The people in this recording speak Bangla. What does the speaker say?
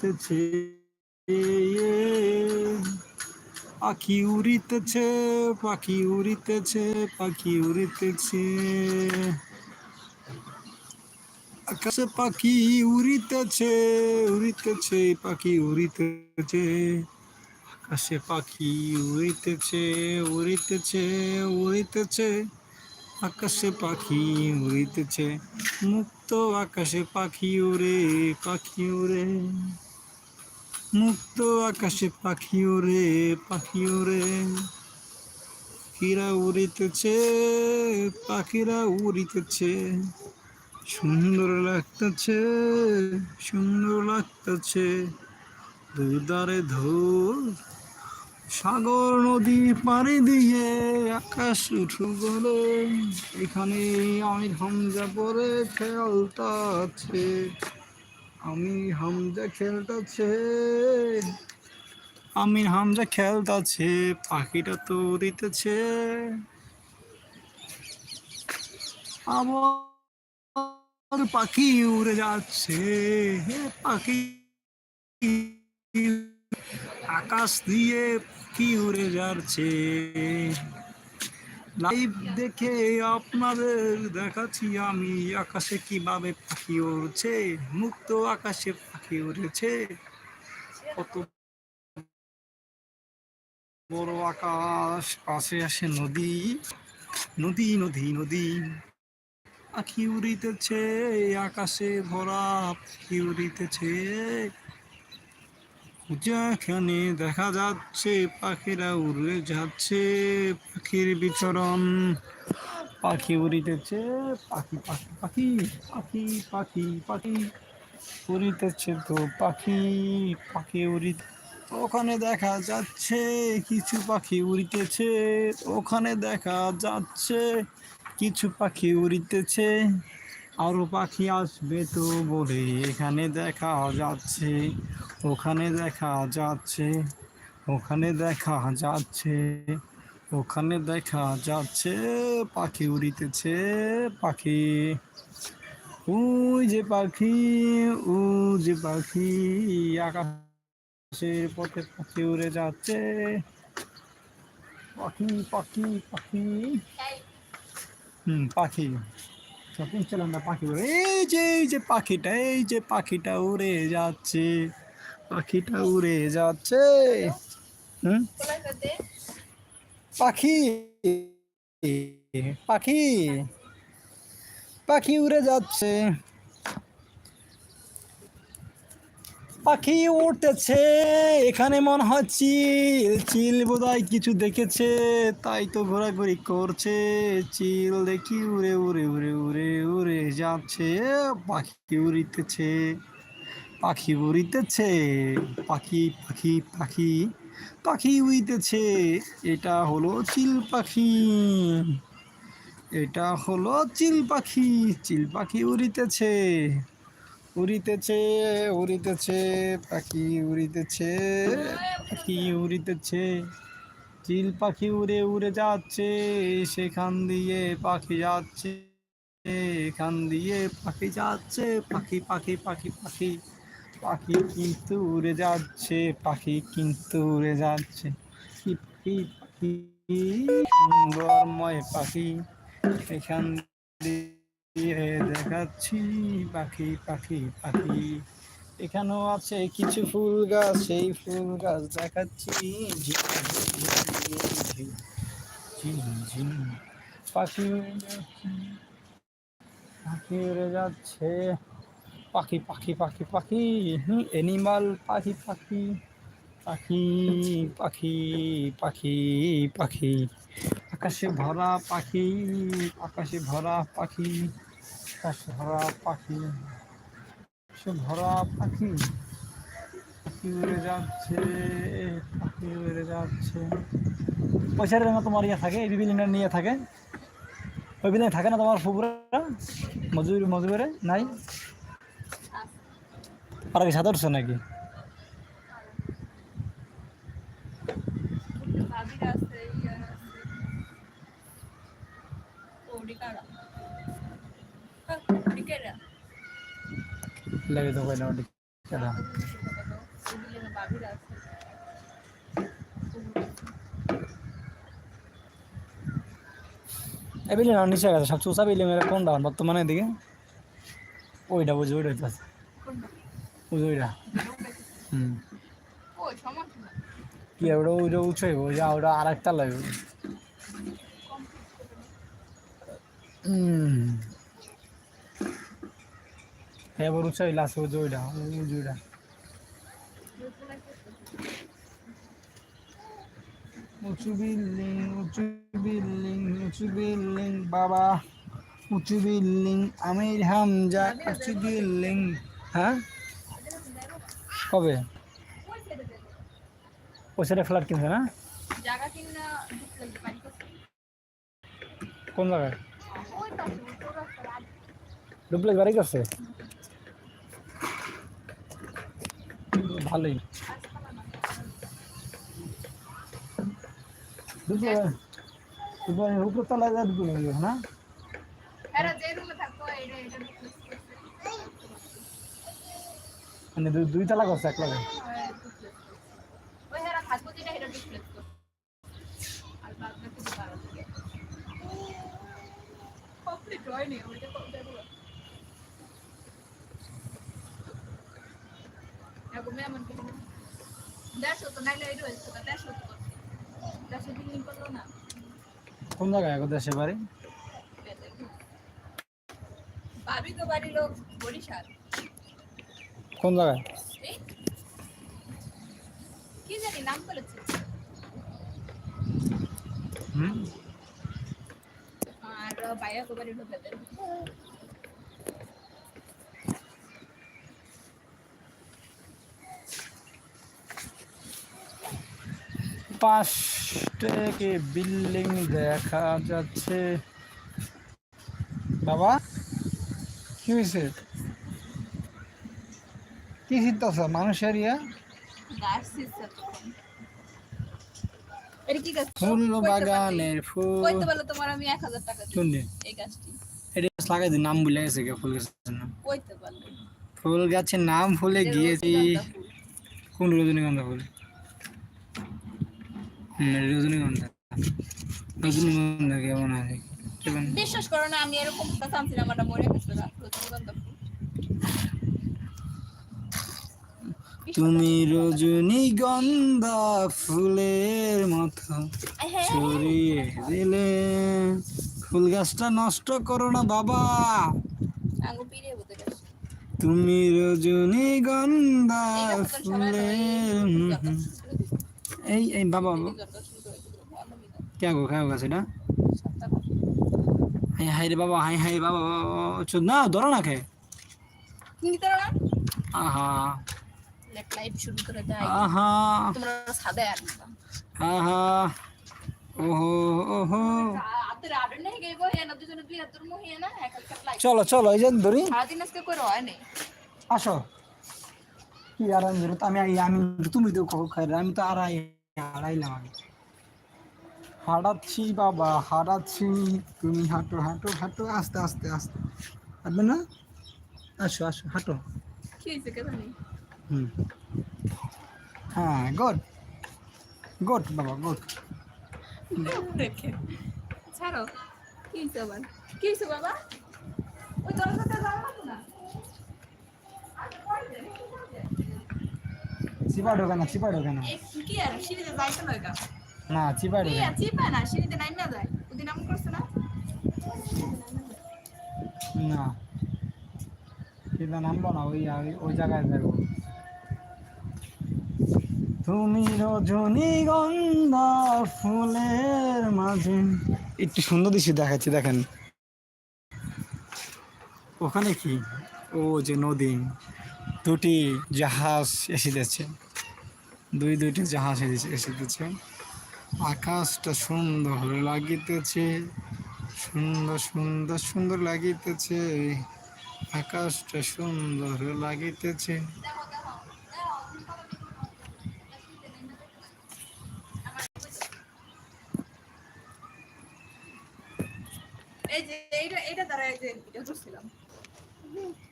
উড়িতেছে পাখি উড়িতেছে পাখি উড়িতেছে পাখি উড়িতেছে। আকাশে পাখি উড়িতেছে উড়িতেছে, পাখি উড়িতেছে। আকাশে পাখি উড়িতেছে উড়িতেছে উড়িতেছে। আকাশে পাখি উড়িতেছে, মুক্ত আকাশে পাখি উড়ে পাখি উড়ে। মুক্ত আকাশে পাখি উড়ে পাখি উড়ে পাখিরা উড়িতেছে পাখিরা উড়িতেছে। সুন্দর লাগতেছে সুন্দর লাগতেছে। দুধারে ধূর সাগর, নদী পাড়ি দিয়ে আকাশ উঠু বলে এখানে আমি হামজা পরে খেলতাছে আমি হামজা খেলতাছে আমি হামজা খেলতাছে পাখিটা তো উড়িতেছে আবার পাখি উড়ে যাচ্ছে। হে পাখি, আকাশ দিয়ে পাখি উড়ে যাচ্ছে। লাইভ দেখে আপনাদের দেখাচ্ছি আমি, আকাশে কীভাবে পাখি উড়ছে, মুক্ত আকাশে পাখি উড়েছে। কত বড় আকাশ, পাশে আসে নদী নদী নদী নদী। পাখি উড়িতেছে, আকাশে ভরা পাখি উড়িতেছে। যেখানে দেখা যাচ্ছে, পাখিরা উড়ে যাচ্ছে। পাখির বিচরণ। পাখি উড়িতেছে, পাখি পাখি পাখি পাখি পাখি পাখি উড়িতেছে তো পাখি পাখি উড়ি ওখানে দেখা যাচ্ছে কিছু পাখি উড়িতেছে, ওখানে দেখা যাচ্ছে কিছু পাখি উড়িতেছে, আরও পাখি আসবে তো বলে এখানে দেখা যাচ্ছে, ওখানে দেখা যাচ্ছে, ওখানে দেখা যাচ্ছে। ওখানে দেখা যাচ্ছে, পাখি উড়িতেছে, পাখি। ওই যে পাখি ও যে পাখি, আকাশের পথে পাখি উড়ে যাচ্ছে। পাখি পাখি পাখি। হুম, পাখি। শপিং ছিলাম না পাখি উড়ে এই যে এই যে পাখিটা, এই যে পাখিটা উড়ে যাচ্ছে, পাখিটা উড়ে যাচ্ছে। হুম? পাখি। পাখি। পাখি উড়ে যাচ্ছে। পাখি উঠতেছে এখানে মনে হয় চিল। চিল বোধহয় কিছু দেখেছে। তাই তো ঘোরাঘুরি করছে। চিল দেখি উড়ে উড়ে উড়ে উড়ে উড়ে যাচ্ছে। পাখি উড়িতেছে। পাখি উড়িতেছে। পাখি পাখি পাখি। পাখি উড়িতেছে এটা হলো চিল পাখি। এটা হলো চিল পাখি। চিল পাখি উড়িতেছে। উড়িতেছে উড়িতেছে, পাখি উড়িতেছে পাখি উড়িতেছে। চিল পাখি উড়ে উড়ে যাচ্ছে, সেখান দিয়ে পাখি যাচ্ছে, এখান দিয়ে পাখি যাচ্ছে, পাখি পাখি পাখি পাখি। পাখি কিন্তু উড়ে যাচ্ছে পাখি কিন্তু উড়ে যাচ্ছে কি সুন্দরময় পাখি এখান দিয়ে দেখাচ্ছি পাখি পাখি পাখি এখানেও আছে কিছু ফুল গাছ সেই ফুল গাছ দেখাচ্ছি পাখি পাখি উড়ে যাচ্ছে পাখি পাখি পাখি পাখি অ্যানিমাল পাখি পাখি পাখি পাখি পাখি পাখি। আকাশে ভরা পাখি, আকাশে ভরা পাখি, আকাশে ভরা পাখি, আকাশে ভরা পাখি পাখি উড়ে যাচ্ছে, পাখি উড়ে যাচ্ছে। পয়সার না তোমার ইয়ে থাকে, এই বিভিন্ন নিয়ে থাকে। ওই বিলে থাকে না তোমার ফুকুরা মজুরি, মজুরে নাই? আর কি সাদরছো নাকি? আছে আছে তো নিচে গেছে, সব চুষা বিল্ডিং এর কোনটা বর্তমানে এদিকে? ওইটা বুঝি ওইটা কোনটা ওইটা হুম। কি ওটা ওইটা ওই যে ওটা আর একটা লাগবে এবার হইলে আছে ওই ওইটা ওইটা উঁচু বিল্ডিং উঁচু বিল্ডিং উঁচু বিল্ডিং, বাবা। উঁচু বিল্ডিং, আমির হামজা, উঁচু বিল্ডিং। হ্যাঁ? কবে ওই ফ্ল্যাট কিনছে না কিনা জায়গায় ডুপ্লেক্স বাড়ি করছে ভালোই ডুপ্লেক্স উপর তলায় যা ডুপ্লেক্স না এরা যে রুমে থাকতো এটা এটা duplex করছে। মানে দুই- তলা করছে এক লগে কোন জায়গায় দেশে বাড়ি তো বাড়ি লোক বরিশাল। কোন জায়গায়? কি জানি নাম বলেছে। হুম? আর বাইরে তো বাড়ি ঢুকাতে বিল্ডিং দেখা যাচ্ছে? বাবা কি হয়েছে? কি চিন্তা মানুষের ইয়া? ফুল বাগানের ফুল। তোমার আমি এক হাজার টাকা এই গাছটি। এটা লাগাই নাম ভুলে গেছে ফুল গাছের নাম ফুল গাছের নাম ভুলে গিয়েছি। কোন রজনীগন্ধা ফুল? হুম রজনীগন্ধা। রজনীগন্ধা কেমন আছে বিশ্বাস করো না আমি এরকম চামছিলাম আমার মরে গেছে রজনীগন্ধা ফুল। তুমি রজনীগন্ধা ফুলের মতো হ্যাঁ ছড়িয়ে দিলে ফুল গাছটা নষ্ট করো না বাবা তুমি সরাই দাও, ফুলের এই। এই বাবা। কে গো কে গাছ এটা হাই হাই রে বাবা হাই হাই বাবা না ধরো না খে আহা লাইভ শুরু করে দেয়। আহা। তোমরা সাদা আর আহা। ওহো ওহো। এক এক চলো চলো এই যে ধরি। আসো। কি আর আমি ধরো তো আমি আমি তুমি তো খাই আমি তো আর হারাইলাম আমি। হারাচ্ছি বাবা হারাচ্ছি। তুমি হাঁটো হাঁটো হাঁটো আস্তে আস্তে আস্তে। হাঁটবে না? আসো আসো হাঁটো। কি হয়েছে কে জানি? হুম। হ্যাঁ গুড গুড বাবা গুড দেখে। ছাড়ো। কি আবার কি বাবা? ওই দরজাটা না? চিপা ঢোকে না চিপা ঢোকে না। কি আর? সিঁড়িতে যাইতে নয় গা। না চিপা কি ঢোকে আর? চিপা না? সিঁড়িতে না যায়। ওদিন আমি করছে না? না। নামবো ওই- ওই জায়গায় যাব তুমি রজনীগন্ধা ফুলের মাঝে। একটু সুন্দর দৃশ্য দেখাচ্ছি, দেখেন। ওখানে কি? ও যে নদী, দুটি জাহাজ এসে যাচ্ছে। দুই দুইটি জাহাজ এসে- এসে যাচ্ছে। আকাশটা সুন্দর লাগিতেছে, সুন্দর সুন্দর সুন্দর লাগিতেছে। আকাশটা সুন্দর লাগিতেছে। যে ভিডিও করছিলাম।